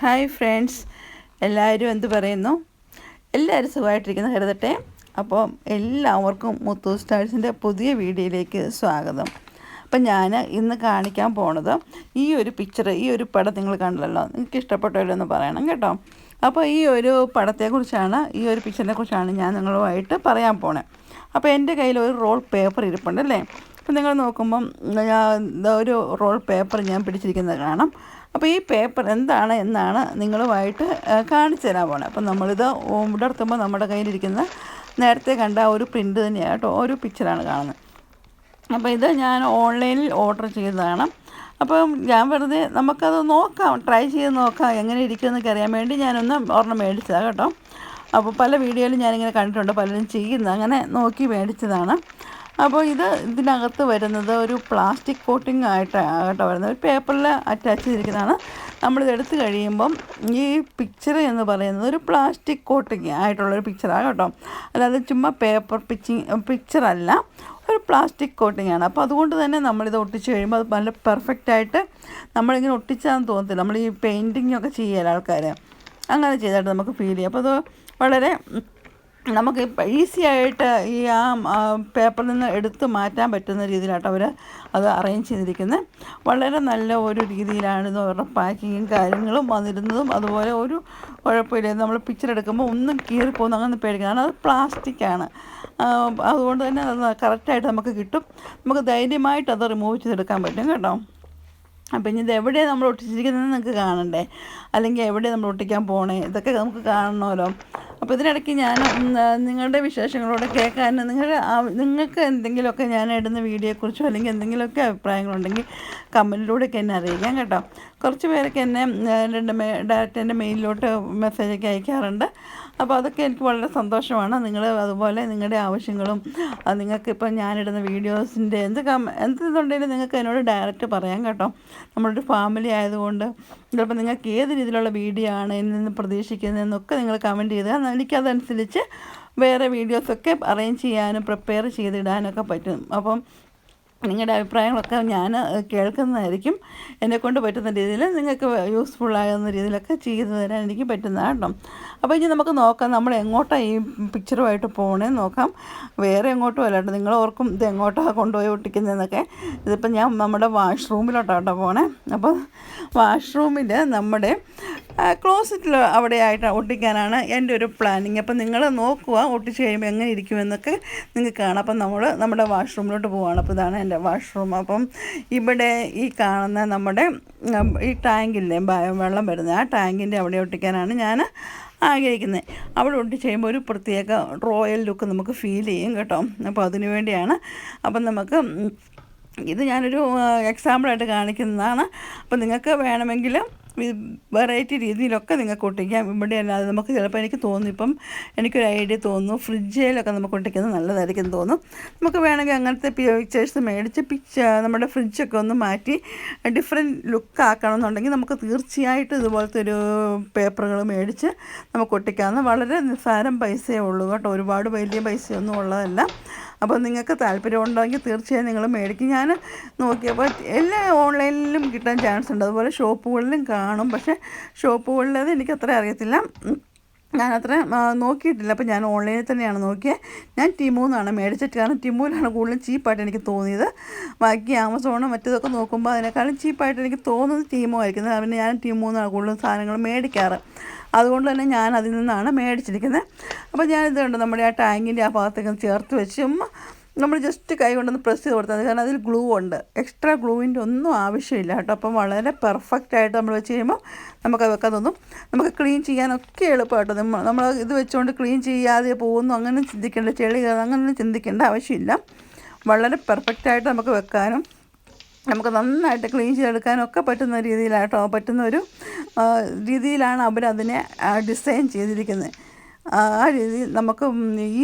Hi friends. എല്ലാവരും എന്ത് പറയുന്നു? എല്ലാവരും സുഖമായിട്ടിരിക്കുന്ന കരുതട്ടെ. അപ്പോൾ എല്ലാവർക്കും മുത്തു സ്റ്റാഴ്സിന്റെ പുതിയ വീഡിയോയിലേക്ക് സ്വാഗതം. അപ്പം ഞാൻ ഇന്ന് കാണിക്കാൻ പോണത് ഈ ഒരു പിക്ചർ ഈ ഒരു പടം നിങ്ങൾ കണ്ടല്ലോ. നിങ്ങൾക്ക് ഇഷ്ടപ്പെട്ടോ എന്ന് പറയണം കേട്ടോ. അപ്പോൾ ഈ ഒരു പടത്തെക്കുറിച്ചാണ് ഈ ഒരു പിക്ചറിനെ കുറിച്ചാണ് ഞാൻ നിങ്ങളുമായിട്ട് പറയാൻ പോണേ. അപ്പോൾ എന്റെ കയ്യിൽ ഒരു റോൾ പേപ്പർ ഇരിപ്പുണ്ട് അല്ലേ? അപ്പം നിങ്ങൾ നോക്കുമ്പം ഒരു റോൾ പേപ്പർ ഞാൻ പിടിച്ചിരിക്കുന്നത് കാണാം. അപ്പോൾ ഈ പേപ്പർ എന്താണ് എന്നാണ് നിങ്ങളുമായിട്ട് കാണിച്ചു തരാൻ പോണേ. അപ്പം നമ്മളിത് ഉടർത്തുമ്പോൾ നമ്മുടെ കയ്യിലിരിക്കുന്ന നേരത്തെ കണ്ട ഒരു പ്രിന്റ് തന്നെയാണ് കേട്ടോ ഒരു പിക്ചറാണ് കാണുന്നത് അപ്പോൾ ഇത് ഞാൻ ഓൺലൈനിൽ ഓർഡർ ചെയ്തതാണ്. അപ്പോൾ ഞാൻ വെറുതെ നമുക്കത് നോക്കാം ട്രൈ ചെയ്ത് നോക്കാം എങ്ങനെ ഇരിക്കുമെന്നൊക്കെ അറിയാൻ വേണ്ടി ഞാനൊന്ന് ഒരെണ്ണം മേടിച്ചതാണ് കേട്ടോ. അപ്പോൾ പല വീഡിയോയിലും ഞാനിങ്ങനെ കണ്ടിട്ടുണ്ട് പലരും ചെയ്യുന്നത് അങ്ങനെ നോക്കി മേടിച്ചതാണ്. അപ്പോൾ ഇത് ഇതിനകത്ത് വരുന്നത് ഒരു പ്ലാസ്റ്റിക് കോട്ടിംഗ് ആയിട്ട് ആകട്ടെ വരുന്നത്. ഒരു പേപ്പറിൽ അറ്റാച്ച് ചെയ്തിരിക്കുന്നതാണ്. നമ്മളിത് എടുത്തു കഴിയുമ്പം ഈ പിക്ചർ എന്ന് പറയുന്നത് ഒരു പ്ലാസ്റ്റിക് കോട്ടിങ് ആയിട്ടുള്ളൊരു പിക്ചറാണ് കേട്ടോ. അതായത് ചുമ്മാ പേപ്പർ പിച്ചിങ് പിക്ചറല്ല ഒരു പ്ലാസ്റ്റിക് കോട്ടിംഗ് ആണ്. അപ്പോൾ അതുകൊണ്ട് തന്നെ നമ്മളിത് ഒട്ടിച്ച് കഴിയുമ്പോൾ അത് നല്ല പെർഫെക്റ്റ് ആയിട്ട് നമ്മളിങ്ങനെ ഒട്ടിച്ചാന്ന് തോന്നത്തില്ല. നമ്മൾ ഈ പെയിന്റിങ്ങൊക്കെ ചെയ്യാൻ ആൾക്കാർ അങ്ങനെ ചെയ്തായിട്ട് നമുക്ക് ഫീൽ ചെയ്യും. അപ്പോൾ അത് വളരെ നമുക്ക് ഈസി ആയിട്ട് ഈ ആ പേപ്പറിൽ നിന്ന് എടുത്ത് മാറ്റാൻ പറ്റുന്ന രീതിയിലായിട്ട് അവർ അത് അറേഞ്ച് ചെയ്തിരിക്കുന്നത് വളരെ നല്ല ഒരു രീതിയിലാണ് അവരുടെ പാക്കിങ്ങും കാര്യങ്ങളും വന്നിരുന്നതും. അതുപോലെ ഒരു കുഴപ്പമില്ല. നമ്മൾ പിക്ചർ എടുക്കുമ്പോൾ ഒന്നും കീറിപ്പോകുന്നു അങ്ങനെ പേടിക്കണം കാരണം അത് പ്ലാസ്റ്റിക്കാണ് അതുകൊണ്ട് തന്നെ അത് കറക്റ്റായിട്ട് നമുക്ക് കിട്ടും. നമുക്ക് ധൈര്യമായിട്ട് അത് റിമൂവ് ചെയ്തെടുക്കാൻ പറ്റും കേട്ടോ. അപ്പം ഇനി ഇത് എവിടെയാണ് നമ്മൾ ഒട്ടിച്ചിരിക്കുന്നത് നിങ്ങൾക്ക് കാണണ്ടേ? അല്ലെങ്കിൽ എവിടെ നമ്മൾ ഒട്ടിക്കാൻ പോണേ? ഇതൊക്കെ നമുക്ക് കാണണമല്ലോ. അപ്പോൾ ഇതിനിടയ്ക്ക് ഞാൻ നിങ്ങളുടെ വിശേഷങ്ങളോട് കേൾക്കാൻ നിങ്ങൾ നിങ്ങൾക്ക് എന്തെങ്കിലുമൊക്കെ ഞാൻ ഇടുന്ന വീഡിയോയെക്കുറിച്ചോ അല്ലെങ്കിൽ എന്തെങ്കിലുമൊക്കെ അഭിപ്രായങ്ങളുണ്ടെങ്കിൽ കമന്റിലൂടെയൊക്കെ എന്നെ അറിയിക്കാം കേട്ടോ. കുറച്ച് പേരൊക്കെ എന്നെ രണ്ട് മേ ഡയറക്റ്റ് എന്റെ മെയിലിലോട്ട് മെസ്സേജൊക്കെ അയക്കാറുണ്ട്. അപ്പോൾ അതൊക്കെ എനിക്ക് വളരെ സന്തോഷമാണ്. നിങ്ങൾ അതുപോലെ നിങ്ങളുടെ ആവശ്യങ്ങളും നിങ്ങൾക്കിപ്പോൾ ഞാനിടുന്ന വീഡിയോസിന്റെ എന്ത് കം എന്ത് നിങ്ങൾക്ക് എന്നോട് ഡയറക്റ്റ് പറയാം കേട്ടോ. നമ്മളൊരു ഫാമിലി ആയതുകൊണ്ട് ചിലപ്പോൾ നിങ്ങൾക്ക് ഏത് രീതിയിലുള്ള വീഡിയോ ആണ് എന്നിൽ നിന്ന് പ്രതീക്ഷിക്കുന്നതെന്നൊക്കെ നിങ്ങൾ കമന്റ് ചെയ്താൽ എനിക്കതനുസരിച്ച് വേറെ വീഡിയോസൊക്കെ അറേഞ്ച് ചെയ്യാനും പ്രിപ്പയർ ചെയ്തിടാനൊക്കെ പറ്റും. അപ്പം നിങ്ങളുടെ അഭിപ്രായങ്ങളൊക്കെ ഞാൻ കേൾക്കുന്നതായിരിക്കും. എന്നെക്കൊണ്ട് പറ്റുന്ന രീതിയിൽ നിങ്ങൾക്ക് യൂസ്ഫുൾ ആകുന്ന രീതിയിലൊക്കെ ചെയ്തു തരാൻ എനിക്ക് പറ്റുന്നതാണ് കേട്ടോ. അപ്പോൾ ഇനി നമുക്ക് നോക്കാം. നമ്മൾ എങ്ങോട്ടാണ് ഈ പിക്ചറുമായിട്ട് പോകണേ നോക്കാം. വേറെ എങ്ങോട്ടും അല്ല കേട്ടോ. നിങ്ങൾ ഓർക്കും ഇത് എങ്ങോട്ടാണ് കൊണ്ടുപോയി ഒട്ടിക്കുന്നതെന്നൊക്കെ. ഇതിപ്പോൾ ഞാൻ നമ്മുടെ വാഷ്റൂമിലോട്ടാണ് കേട്ടോ പോണേ. അപ്പോൾ വാഷ്റൂമിൽ നമ്മുടെ ക്ലോസറ്റിൽ അവിടെ ആയിട്ട് ഒട്ടിക്കാനാണ് എന്റെ ഒരു പ്ലാനിങ് അപ്പം നിങ്ങൾ നോക്കുക ഒട്ടിച്ച് കഴിയുമ്പോൾ എങ്ങനെ ഇരിക്കുമെന്നൊക്കെ നിങ്ങൾക്ക് കാണാം. അപ്പം നമ്മൾ നമ്മുടെ വാഷ്റൂമിലോട്ട് പോവുകയാണ് അപ്പോൾ ഇതാണ് എന്റെ വാഷ്റൂം അപ്പം ഇവിടെ ഈ കാണുന്ന നമ്മുടെ ഈ ടാങ്കില്ലേ വെള്ളം വരുന്നത്. ആ ടാങ്കിന്റെ അവിടെ ഒട്ടിക്കാനാണ് ഞാൻ ആഗ്രഹിക്കുന്നത്. അവിടെ ഒട്ടി ചെയ്യുമ്പോൾ ഒരു പ്രത്യേക റോയൽ ലുക്ക് നമുക്ക് ഫീൽ ചെയ്യും കേട്ടോ. അപ്പോൾ അതിനു വേണ്ടിയാണ് അപ്പം നമുക്ക് ഇത് ഞാനൊരു എക്സാമ്പിളായിട്ട് കാണിക്കുന്നതാണ്. അപ്പോൾ നിങ്ങൾക്ക് വേണമെങ്കിൽ വെറൈറ്റി രീതിയിലൊക്കെ നിങ്ങൾക്ക് ഒട്ടിക്കാം. ഇവിടെ അല്ലാതെ നമുക്ക് ചിലപ്പോൾ എനിക്ക് തോന്നും ഇപ്പം എനിക്കൊരു ഐഡിയ തോന്നുന്നു. ഫ്രിഡ്ജിലൊക്കെ നമുക്ക് ഒട്ടിക്കുന്നത് നല്ലതായിരിക്കും തോന്നും നമുക്ക് വേണമെങ്കിൽ അങ്ങനത്തെ പിക്ചേഴ്സ് മേടിച്ച് പിക്ച നമ്മുടെ ഫ്രിഡ്ജൊക്കെ ഒന്ന് മാറ്റി ഡിഫറെന്റ് ലുക്ക് ആക്കണമെന്നുണ്ടെങ്കിൽ നമുക്ക് തീർച്ചയായിട്ടും ഇതുപോലത്തെ ഒരു പേപ്പറുകൾ മേടിച്ച് നമുക്ക് ഒട്ടിക്കാവുന്ന വളരെ നിസ്സാരം പൈസയേ ഉള്ളൂ കേട്ടോ. ഒരുപാട് വലിയ പൈസയൊന്നും ഉള്ളതല്ല. അപ്പോൾ നിങ്ങൾക്ക് താല്പര്യം ഉണ്ടെങ്കിൽ തീർച്ചയായും നിങ്ങൾ മേടിക്കും. ഞാൻ നോക്കിയപ്പോൾ എല്ലാ ഓൺലൈനിലും കിട്ടാൻ ചാൻസ് ഉണ്ട്. അതുപോലെ ഷോപ്പുകളിലും കാണും. പക്ഷേ ഷോപ്പുകളിലത് എനിക്കത്ര അറിയത്തില്ല. ഞാനത്ര നോക്കിയിട്ടില്ല. അപ്പോൾ ഞാൻ ഓൺലൈനിൽ തന്നെയാണ് നോക്കിയത് ഞാൻ ടിമൂന്നാണ് മേടിച്ചിട്ട് കാരണം ടിമൂലാണ് കൂടുതലും ചീപ്പായിട്ട് എനിക്ക് തോന്നിയത്. ബാക്കി ആമസോണോ മറ്റേതൊക്കെ നോക്കുമ്പോൾ അതിനേക്കാളും ചീപ്പായിട്ട് എനിക്ക് തോന്നുന്നത് ടിമോ ആയിരിക്കുന്നത് പിന്നെ ഞാൻ ടിമൂന്നാണ് കൂടുതലും സാധനങ്ങൾ മേടിക്കാറ്. അതുകൊണ്ട് തന്നെ ഞാൻ അതിൽ നിന്നാണ് മേടിച്ചിരിക്കുന്നത്. അപ്പോൾ ഞാനിത് കണ്ട് നമ്മുടെ ആ ടാങ്കിന്റെ ആ ഭാഗത്തേക്ക് ചേർത്ത് വെച്ച് നമ്മൾ ജസ്റ്റ് കൈ കൊണ്ടൊന്ന് പ്രസ് ചെയ്ത് കൊടുത്താൽ കാരണം അതിൽ ഗ്ലൂ ഉണ്ട്. എക്സ്ട്രാ ഗ്ലൂവിന്റെ ഒന്നും ആവശ്യമില്ല കേട്ടോ. അപ്പം വളരെ പെർഫെക്റ്റ് ആയിട്ട് നമ്മൾ വെച്ച് കഴിയുമ്പോൾ നമുക്ക് വെക്കാൻ തോന്നും. നമുക്ക് ക്ലീൻ ചെയ്യാനൊക്കെ എളുപ്പമായിട്ട് നമ്മൾ നമ്മൾ ഇത് വെച്ചുകൊണ്ട് ക്ലീൻ ചെയ്യാതെ പോകുന്നു അങ്ങനെ ചിന്തിക്കേണ്ട ചെളി അങ്ങനെയൊന്നും ചിന്തിക്കേണ്ട ആവശ്യമില്ല. വളരെ പെർഫെക്റ്റായിട്ട് നമുക്ക് വെക്കാനും നമുക്ക് നന്നായിട്ട് ക്ലീൻ ചെയ്തെടുക്കാനും ഒക്കെ പറ്റുന്ന രീതിയിലാട്ടോ. പറ്റുന്ന ഒരു രീതിയിലാണ് അവരതിനെ ഡിസൈൻ ചെയ്തിരിക്കുന്നത്. ആ രീതിയിൽ നമുക്ക്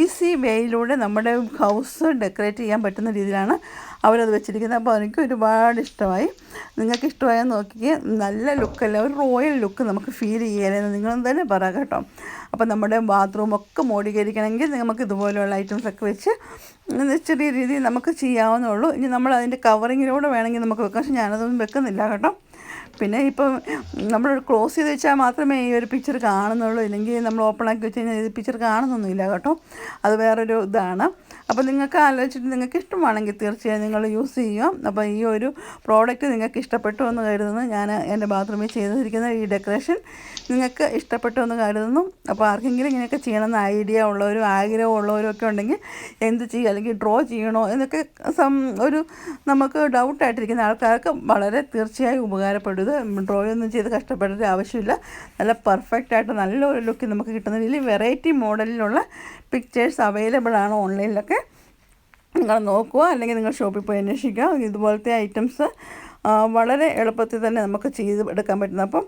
ഈസി വേയിലൂടെ നമ്മുടെ ഹൗസ് ഡെക്കറേറ്റ് ചെയ്യാൻ പറ്റുന്ന രീതിയിലാണ് അവരത് വെച്ചിരിക്കുന്നത്. അപ്പോൾ എനിക്ക് ഒരുപാട് ഇഷ്ടമായി. നിങ്ങൾക്ക് ഇഷ്ടമായാൽ നോക്കിക്കേ. നല്ല ലുക്കല്ല. ഒരു റോയൽ ലുക്ക് നമുക്ക് ഫീൽ ചെയ്യാനെന്ന് നിങ്ങൾ തന്നെ പറ കേട്ടോ. അപ്പോൾ നമ്മുടെ ബാത്റൂമൊക്കെ മോഡീകരിക്കണമെങ്കിൽ നമുക്ക് ഇതുപോലെയുള്ള ഐറ്റംസ് ഒക്കെ വെച്ച് ചെറിയ രീതിയിൽ നമുക്ക് ചെയ്യാവുന്നേ ഉള്ളൂ. ഇനി നമ്മൾ അതിന്റെ കവറിങ്ങിലൂടെ വേണമെങ്കിൽ നമുക്ക് വെക്കാം. പക്ഷെ ഞാനതൊന്നും വെക്കുന്നില്ല കേട്ടോ. പിന്നെ ഇപ്പം നമ്മൾ ക്ലോസ് ചെയ്ത് വെച്ചാൽ മാത്രമേ ഈ ഒരു പിക്ചർ കാണുന്നുള്ളൂ. ഇല്ലെങ്കിൽ നമ്മൾ ഓപ്പൺ ആക്കി വെച്ച് കഴിഞ്ഞാൽ ഇത് പിക്ചർ കാണുന്നൊന്നുമില്ല കേട്ടോ. അത് വേറൊരു ഇതാണ്. അപ്പോൾ നിങ്ങൾക്ക് ആലോചിച്ചിട്ട് നിങ്ങൾക്ക് ഇഷ്ടമാണെങ്കിൽ തീർച്ചയായും നിങ്ങൾ യൂസ് ചെയ്യുക. അപ്പോൾ ഈ ഒരു പ്രോഡക്റ്റ് നിങ്ങൾക്ക് ഇഷ്ടപ്പെട്ടു എന്ന് കരുതുന്നു. ഞാൻ എന്റെ ബാത്റൂമിൽ ചെയ്തിരിക്കുന്ന ഈ ഡെക്കറേഷൻ നിങ്ങൾക്ക് ഇഷ്ടപ്പെട്ടു എന്ന് കരുതുന്നു. അപ്പോൾ ആർക്കെങ്കിലും ഇങ്ങനെയൊക്കെ ചെയ്യണമെന്ന് ഐഡിയ ഉള്ളവരും ആഗ്രഹമുള്ളവരും ഒക്കെ ഉണ്ടെങ്കിൽ എന്ത് ചെയ്യുക? അല്ലെങ്കിൽ ഡ്രോ ചെയ്യണോ? എന്നൊക്കെ സം ഒരു നമുക്ക് ഡൗട്ടായിട്ടിരിക്കുന്ന ആൾക്കാർക്ക് വളരെ തീർച്ചയായും ഉപകാരപ്പെടും. ഇത് ഡ്രോയൊന്നും ചെയ്ത് കഷ്ടപ്പെടേണ്ട ആവശ്യമില്ല. നല്ല പെർഫെക്റ്റ് ആയിട്ട് നല്ലൊരു ലുക്ക് നമുക്ക് കിട്ടുന്ന രീതിയിൽ വെറൈറ്റി മോഡലിലുള്ള പിക്ചേഴ്സ് അവൈലബിൾ ആണ് ഓൺലൈനിലൊക്കെ നിങ്ങൾ നോക്കുക അല്ലെങ്കിൽ നിങ്ങൾ ഷോപ്പിൽ പോയി അന്വേഷിക്കുക. ഇതുപോലത്തെ ഐറ്റംസ് വളരെ എളുപ്പത്തിൽ തന്നെ നമുക്ക് ചെയ്ത് എടുക്കാൻ പറ്റുന്നു അപ്പം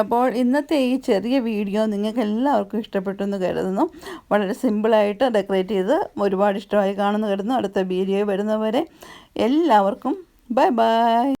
അപ്പോൾ ഇന്നത്തെ ഈ ചെറിയ വീഡിയോ നിങ്ങൾക്ക് എല്ലാവർക്കും ഇഷ്ടപ്പെട്ടു എന്ന് കരുതുന്നു. വളരെ സിമ്പിളായിട്ട് ഡെക്കറേറ്റ് ചെയ്ത് ഒരുപാട് ഇഷ്ടമായി കാണുന്നു കരുതുന്നു. അടുത്ത വീഡിയോ വരുന്നവരെ എല്ലാവർക്കും ബൈ ബൈ